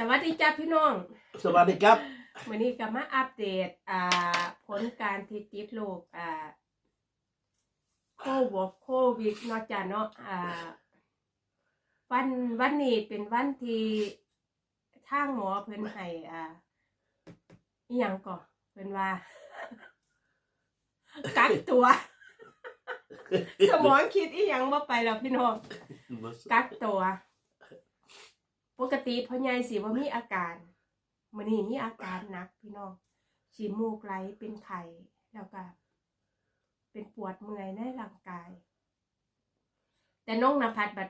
สวัสดีจ้าพี่น้องสวัสดีครับวันนี้ก็มาอัปเดตอ่าผลการที่ติดโรคอ่าโควิดโควิดเนาะจ้ะเนาะอ่าวันวันนี้เป็นวันที่ทางหมอเพิ่นให้อ่าอีหยังก่อนเพิ่นว่ากักตัว สมองคิดอีหยังบ่ไปแล้วพี่น้องกักตัว ปกติพ่อใหญ่สิว่ามีอาการมื้อนี้มีอาการหนักพี่น้องฉีมูกไหลเป็นไข้แล้วก็เป็นปวดเมื่อยในร่างกาย แต่น้องนภัสบัด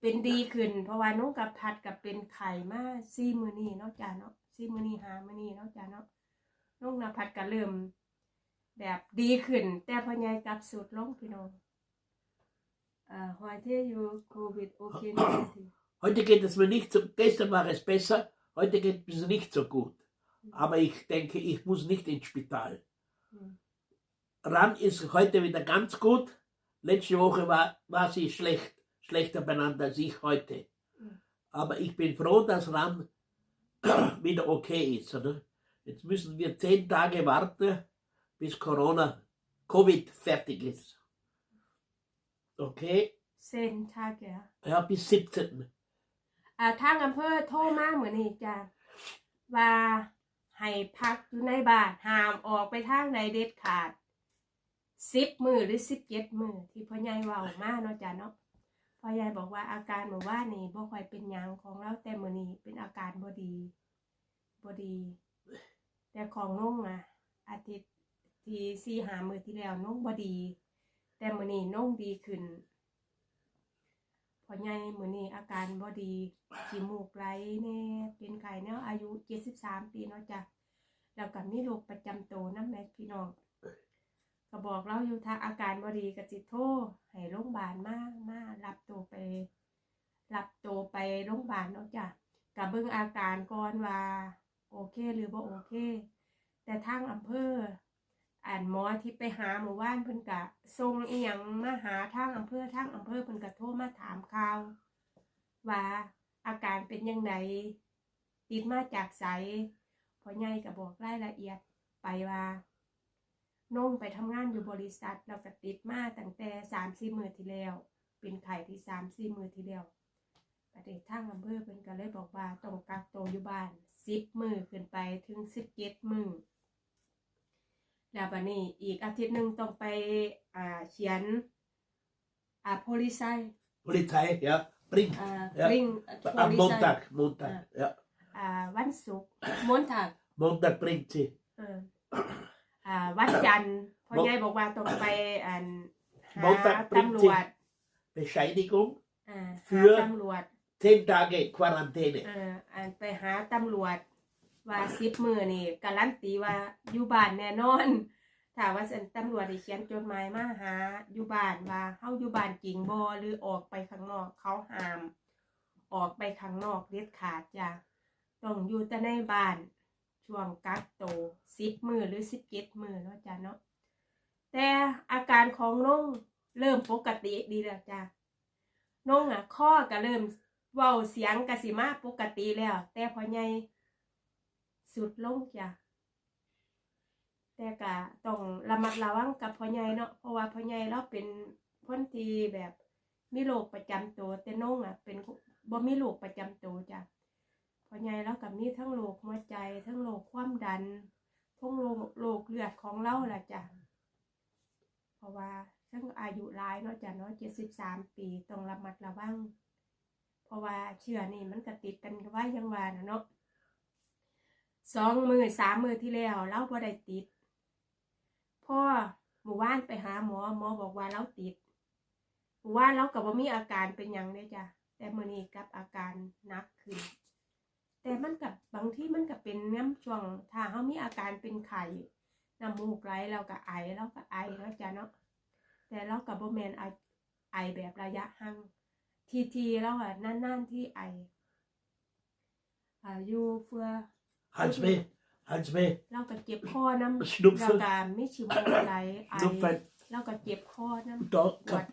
เป็นดีขึ้น เพราะว่าน้องกับพัดกับเป็นไข้มาซี่มื้อนี้เนาะจ้าเนาะซี่มื้อนี้หามื้อนี้เนาะจ้าเนาะน้องนภัสก็เริ่มแบบดีขึ้น แต่พ่อใหญ่กลับสุดลงพี่น้องอ่า heute you covid okay negative Heute geht es mir nicht so, gestern war es besser, heute geht es mir nicht so gut. Aber ich denke, ich muss nicht ins Spital. Ran ist heute wieder ganz gut. Letzte Woche war, war sie schlecht, schlechter beieinander als ich heute. Aber ich bin froh, dass Ran wieder okay ist. Oder? Jetzt müssen wir zehn Tage warten, bis Corona, Covid fertig ist. Okay? Zehn Tage, ja. Ja, bis 17. อทางอำเภอโทรมาเหมือนนี่จ้ะว่าให้พักอยู่ในบ้านห้ามออกไปทางใดเด็ดขาดสิบมือหรือสิบเจ็ดมือที่พ่อใหญ่ว่ามาเนาะจ้ะเนาะพ่อใหญ่บอกว่าอาการเมื่อว่านี่บ่ค่อยเป็นยังของเราแต่มือนี้เป็นอาการบ่ดีบ่ดี แต่ของน้องอะอาทิตย์ที่สี่หามือที่แล้วน้องบ่ดี แต่มือนี้น้องดีขึ้น พอใหญ่มื้อนี้อาการบ่ดีขี้มูกไหลแน่เป็นไข้แนวอายุ 73 ปีเนาะจ้ะแล้วก็มีโรคประจำตัวนำแม่พี่น้องก็บอกเราอยู่ถ้าอาการบ่ดีก็สิโทรให้โรงพยาบาลมามารับตัวไป รับตัวไปโรงพยาบาลเนาะจ้ะก็เบิ่งอาการก่อนว่า โอเคหรือบ่โอเค แต่ทางอำเภอ อ่านหมอที่ไปหาหมู่บ้านเพิ่นกะส่งเอียงมาหาทางอำเภอทางอำเภอเพิ่นกะโทรมาถามข่าว ว่าอาการเป็นยังไงติดมาจากไสพ่อใหญ่ก็บอกรายละเอียดไปว่าน้องไปทำงานอยู่บริษัทแล้วก็ติดมาตั้งแต่สามสี่มือที่แล้ว เป็นไข้ที่สามสี่มือที่แล้วประเด็ทางอำเภอเพิ่นก็เลยบอกว่าต้องกักตัวอยู่บ้านสิบมือขึ้นไปถึงสิบเจ็ดมือ แล้วบัดนี้อีกอาทิตย์หนึ่งต้องไปอ่าเขียนอ่าโพลิไซ Polizei, ja, bringt. อ่า Ja. ริง Am Montag, Montag, ja. อ่าวันศุกร์มนถัก Montag bringt sie. เอออ่าวันจันทร์พ่อมนใหญ่บอกว่าต้องไปอันหามนตักตำรวจ Bescheinigung, อ่าเพื่หาอตำรวจ zehn Tage Quarantäne. เอ่ออันไปหาตำรวจ ว่าสิบมือนี่การันตีว่าอยู่บ้านแน่นอนถ้าว่าตำรวจได้เขียนจดหมายมาหาอยู่บ้านว่าเฮาอยู่บ้านจริงบ่หรือออกไปข้างนอกเขาห้าม ออกไปข้างนอกเด็ดขาดจ้ะต้องอยู่แต่ในบ้านช่วงกักโตสิบมือหรือสิบเจ็ดมือเนาะจ้ะเนาะแต่อาการของน้องเริ่มปกติดีแล้วจ้ะน้องอะข้อก็เริ่มเว้าเสียงกสิมาปกติแล้ว แต่พอใหญ่ สุดลงจ้ะแต่ก็ต้องระมัดระวังกับพ่อใหญ่เนาะเพราะว่าพ่อใหญ่เราเป็นคนที่แบบมีโรคประจำตัวแต่น้องอะ เป็นบ่มีโรคประจำตัวจ้ะพ่อใหญ่เรากับมีทั้งโรคหัวใจ ทั้งโรคความดันทั้งโรคโรคเลือดของเราล่ะจ้ะเพราะว่าทั้งอายุหลายเนาะจ้ะเนาะ73ปีต้องระมัดระวังเพราะว่าเชื้อนี่มันก็ติดกันไว้ยังว่านะเนาะ สองมือสามมือที่แล้วเราบ่ได้ติดพ่อหมู่บ้านไปหาหมอหมอบอกว่าเราติดหมู่บ้านเรากับว่ามีอาการเป็นหยังเลยจ้ะแต่มือนี้กับอาการหนักขึ้น แต่มันกับบางที่มันก็เป็นน้ำช่วงถ้าเขามีอาการเป็นไข้น้ำมูกไหลเราก็ไอเราก็ไอเนาะจ้ะเนาะแต่เรากับบ่แมนไอไอแบบระยะห่างทีทีแล้วอะนั่นๆที่ไออายุเฟือ Hals weh, Hals weh, เราก็เจ็บคอน้ำเรา Schnupfen, ก็ไม่ชิมไหลไอ Schnupfen, เราก็เจ็บคอน้ำ da, ปวด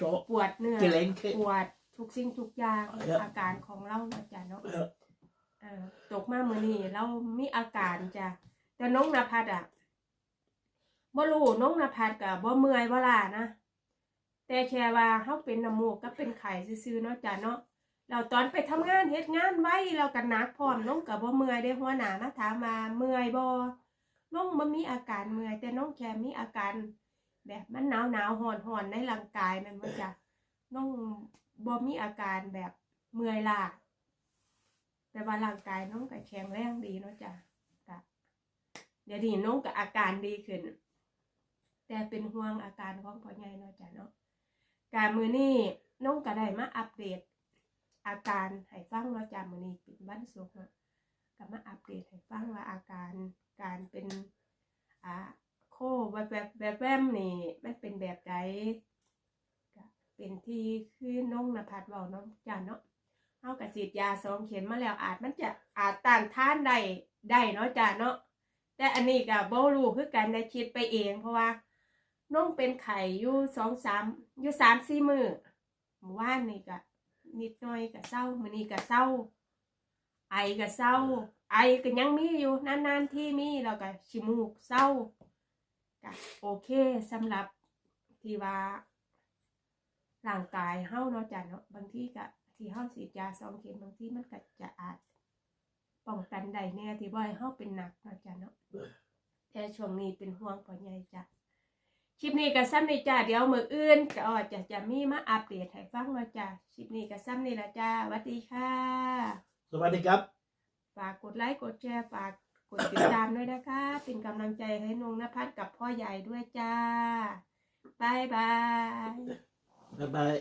kap, da, ปวดเนื้อ Gelenke. ปวดทุกสิ่งทุกอย่าง Ja. อาการของเราเนาะจ้ะเนาะ Ja, เอออตกมามื้อนี้เรามีอาการจ้ะแต่น้องนภัสอะบ่รู้น้องนภัสก็บ่เมื่อยบ่ล่ะนะแต่แค่ว่าเฮาเป็นน้ำมูกก็เป็นไข้ซื่อๆเนาะจ้ะเนาะ เราตอนไปทำงานเฮ็ดงานไว้เราก็หนักพร้อมน้องก็บ่เมื่อยเด้หัวหน้ามาถามว่าเมื่อยบ่น้องบ่มีอาการเมื่อย แต่น้องแค่มีอาการ แบบมันหนาวหนาวห่อนห่อนในร่างกายมันบ่จ้ะน้องบ่มีอาการแบบเมื่อยล้าแต่ว่าร่างกายน้องก็แข็งแรงดีเนาะจ้ะก็เดี๋ยวนี้น้องก็อาการดีขึ้น แต่เป็นห่วงอาการของพ่อใหญ่เนาะจ้ะเนาะการมือนี้น้องก็ได้มาอัปเดต อาการให้ฟังเนาะจ้ะมือนี้เป็นวันศุกร์เนาะก็มาอัปเดตให้ฟังว่าอาการการเป็นอ่าโคแบบแบบแบบแวมนี่มันเป็นแบบใดก็เป็นที่คือน้องนภัสเว้าเนาะจ้ะเนาะเฮาก็ฉีดยาสองเข็มมาแล้วอาจมันจะอาจต้านทานได้ได้เนาะจ้ะเนาะแต่อันนี้ก็บ่รู้คือกันได้คิดไปเอง เพราะว่าน้องเป็นไข่อยู่สองสามอยู่สามสี่มือเมื่อวานนี่ก็ นิดหน่อยก็เศร้ามื้อนี้ก็เศร้า ไอก็เศร้า ไอก็ยังมีอยู่นานๆที่มีแล้วก็ชิมูกเศร้าก็โอเคสำหรับที่ว่าร่างกายเฮาเนาะจ้ะเนาะบางทีก็ที่เฮาฉีดยาสองเข็มบางทีมันก็จะอาจป้องกันได้แน่ที่บ่ให้เฮาเป็นหนักเนาะจ้ะเนาะแต่ช่วงนี้เป็นห่วงพ่อใหญ่จ้ะ คลิปนี้ก็ซ้ำนี่จ้าเดี๋ยวมืออื่นก็จะจะมีมาอัปเดตให้ฟังว่าจ้าคลิปนี้ก็ซ้ำนี่ละจ้าสวัสดีค่ะ สวัสดีครับ ฝากกดไลค์กดแชร์ฝากกดติดตามด้วยนะคะ เป็นกำลังใจให้นงนภัสกับพ่อใหญ่ด้วยจ้าบายบาย บ๊ายบาย